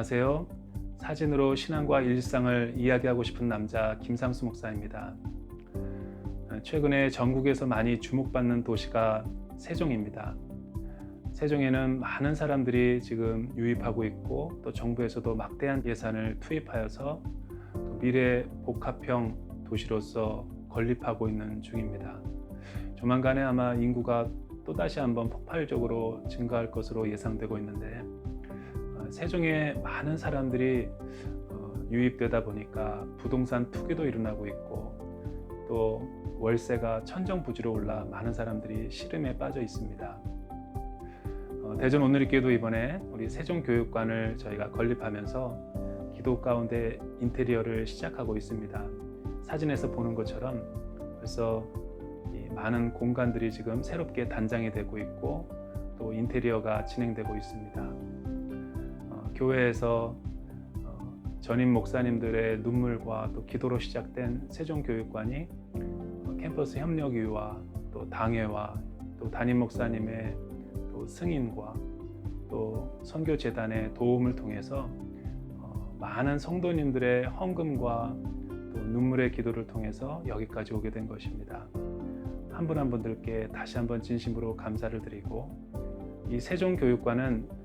안녕하세요. 사진으로 신앙과 일상을 이야기하고 싶은 남자 김상수 목사입니다. 최근에 전국에서 많이 주목받는 도시가 세종입니다. 세종에는 많은 사람들이 지금 유입하고 있고 또 정부에서도 막대한 예산을 투입하여서 또 미래 복합형 도시로서 건립하고 있는 중입니다. 조만간에 아마 인구가 또다시 한번 폭발적으로 증가할 것으로 예상되고 있는데 어, 세종에 많은 사람들이 어, 유입되다 보니까 부동산 투기도 일어나고 있고 또 월세가 천정부지로 올라 많은 사람들이 시름에 빠져 있습니다. 어, 대전 오늘리교도 이번에 우리 세종교육관을 저희가 건립하면서 기도 가운데 인테리어를 시작하고 있습니다. 사진에서 보는 것처럼 벌써 많은 공간들이 지금 새롭게 단장이 되고 있고 또 인테리어가 진행되고 있습니다. 어, 교회에서 어, 전임 목사님들의 눈물과 또 기도로 시작된 세종교육관이 어, 캠퍼스 협력위와 또 당회와 또 담임 목사님의 또 승인과 또 선교 재단의 도움을 통해서 어, 많은 성도님들의 헌금과 또 눈물의 기도를 통해서 여기까지 오게 된 것입니다. 한 분한 분들께 다시 한번 진심으로 감사를 드리고 이 세종교육관은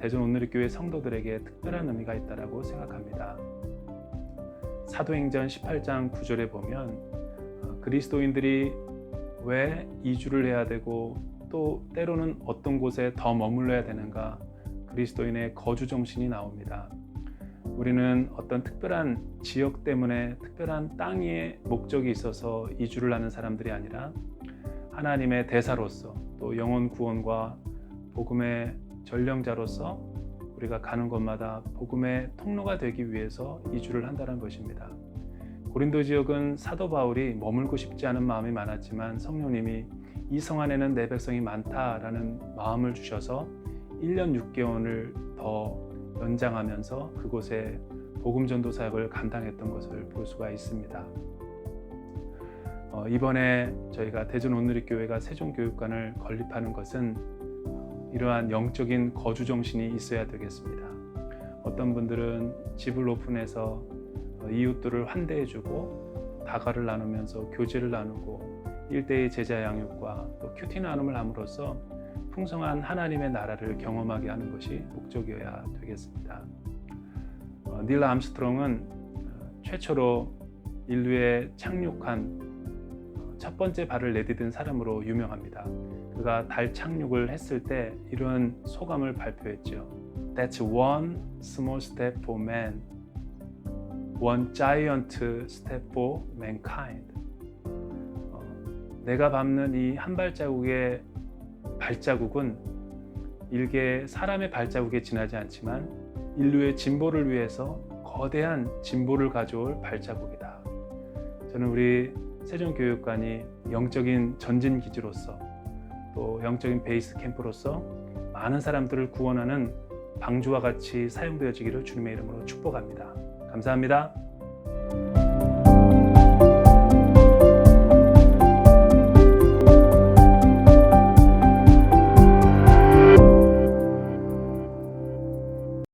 대전 오늘리교회 성도들에게 특별한 의미가 있다고 생각합니다. 사도행전 18장 9절에 보면 어, 그리스도인들이 왜 이주를 해야 되고 또 때로는 어떤 곳에 더 머물러야 되는가 그리스도인의 거주 정신이 나옵니다. 우리는 어떤 특별한 지역 때문에 특별한 땅의 목적이 있어서 이주를 하는 사람들이 아니라 하나님의 대사로서 또 영혼 구원과 복음의 전령자로서 우리가 가는 곳마다 복음의 통로가 되기 위해서 이주를 한다는 것입니다. 고린도 지역은 사도 바울이 머물고 싶지 않은 마음이 많았지만 성령님이 이 성 안에는 내 백성이 많다라는 마음을 주셔서 1년 6개월을 더 연장하면서 그곳에 복음 전도 사역을 감당했던 것을 볼 수가 있습니다. 어, 이번에 저희가 대전 온누리 교회가 세종교육관을 건립하는 것은 이러한 영적인 거주 정신이 있어야 되겠습니다. 어떤 분들은 집을 오픈해서 어, 이웃들을 환대해주고 다가를 나누면서 교제를 나누고 일대의 제자 양육과 또 큐티 나눔을 함으로써 풍성한 하나님의 나라를 경험하게 하는 것이 목적이어야 되겠습니다. 어, 닐 암스트롱은 최초로 인류에 착륙한 첫 번째 발을 내디딘 사람으로 유명합니다. 그가 달 착륙을 했을 때 이런 소감을 발표했죠. That's one small step for man, one giant step for mankind. 어, 내가 밟는 이 한 발자국의 발자국은 일개 사람의 발자국에 지나지 않지만 인류의 진보를 위해서 거대한 진보를 가져올 발자국이다. 저는 우리 세종교육관이 영적인 전진 기지로서 또 영적인 베이스 캠프로서 많은 사람들을 구원하는 방주와 같이 사용되어지기를 주님의 이름으로 축복합니다. 감사합니다.